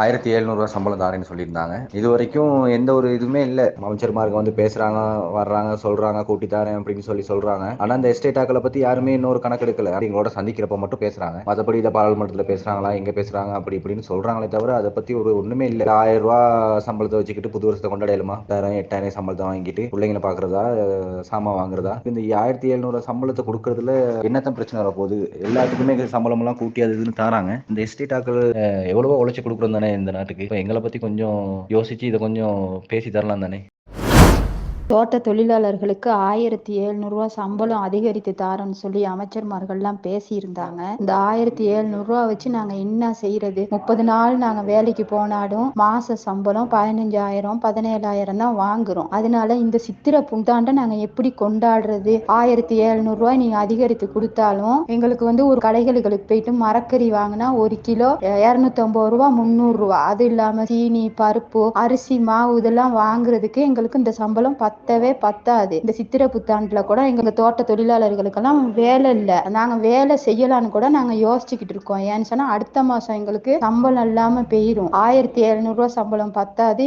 ஆயிரத்தி எழுநூறுவா சம்பளம் தாரேன்னு சொல்லியிருந்தாங்க. இது வரைக்கும் எந்த ஒரு இதுவுமே இல்லை. அமைச்சர்மார்கள் வந்து பேசுறாங்க வர்றாங்க சொல்றாங்க கூட்டி தரேன் அப்படின்னு சொல்லி சொல்றாங்க. ஆனா இந்த எஸ்டேட்டாக்களை பத்தி யாருமே இன்னொரு கணக்கு எடுக்கல எங்களோட சந்திக்கிறப்ப மட்டும் பேசுறாங்க. மற்றபடி இதை பாராளுமன்றத்தில் பேசுறாங்களா எங்க பேசுறாங்க அப்படி இப்படின்னு சொல்றாங்களே தவிர அதை பத்தி ஒரு ஒண்ணுமே இல்லை. ஆயிரம் ரூபா சம்பளத்தை வச்சுக்கிட்டு புது வருஷத்தை கொண்டாடலுமா? எட்டாயிரம் எட்டாயிரம் சம்பளத்தை வாங்கிட்டு பிள்ளைங்களை பாக்குறதா சாமான் வாங்குறதா? இந்த ஆயிரத்தி எழுநூறு சம்பளத்தை கொடுக்கறதுல என்னத்தான் பிரச்சனை வரப்போகுது? எல்லாத்துக்குமே சம்பளம் எல்லாம் கூட்டி அது இதுன்னு தாராங்க. இந்த எஸ்டேட்டாக்கள் எவ்வளவோ உழைச்சி கொடுக்குறோம் தானே இந்த நாட்டுக்கு? எங்களை பத்தி கொஞ்சம் யோசிச்சு இதை கொஞ்சம் பேசி தரலாம் தானே? தோட்ட தொழிலாளர்களுக்கு ஆயிரத்தி எழுநூறுவா சம்பளம் அதிகரித்து தாரோன்னு சொல்லி அமைச்சர்மார்கள்லாம் பேசியிருந்தாங்க. இந்த ஆயிரத்தி எழுநூறுவா வச்சு நாங்க என்ன செய்யறது முப்பது நாள் நாங்க வேலைக்கு போனாலும் மாச சம்பளம் பதினஞ்சாயிரம் பதினேழாயிரம் தான் வாங்குறோம். அதனால இந்த சித்திரை புந்தாண்டை நாங்க எப்படி கொண்டாடுறது? ஆயிரத்தி எழுநூறுவா நீங்க அதிகரித்து கொடுத்தாலும் எங்களுக்கு வந்து ஒரு கடைகளுக்கு போயிட்டு மரக்கறி வாங்கினா ஒரு கிலோ இரநூத்தி ஐம்பது ரூபா முந்நூறு ரூபா அது இல்லாம சீனி பருப்பு அரிசி மாவு இதெல்லாம் வாங்குறதுக்கு எங்களுக்கு இந்த சம்பளம் பத்து பத்தவே பத்தாது. இந்த சித்திரை புத்தாண்டுல கூட எங்க தோட்ட தொழிலாளர்களுக்கெல்லாம் வேலை இல்லை. நாங்க வேலை செய்யலாம்னு கூட நாங்க யோசிச்சுக்கிட்டு இருக்கோம். ஏன்னு சொன்னா அடுத்த மாசம் எங்களுக்கு சம்பளம் இல்லாம போயிரும். ஆயிரத்தி எழுநூறு ரூபாய் சம்பளம் பத்தாது.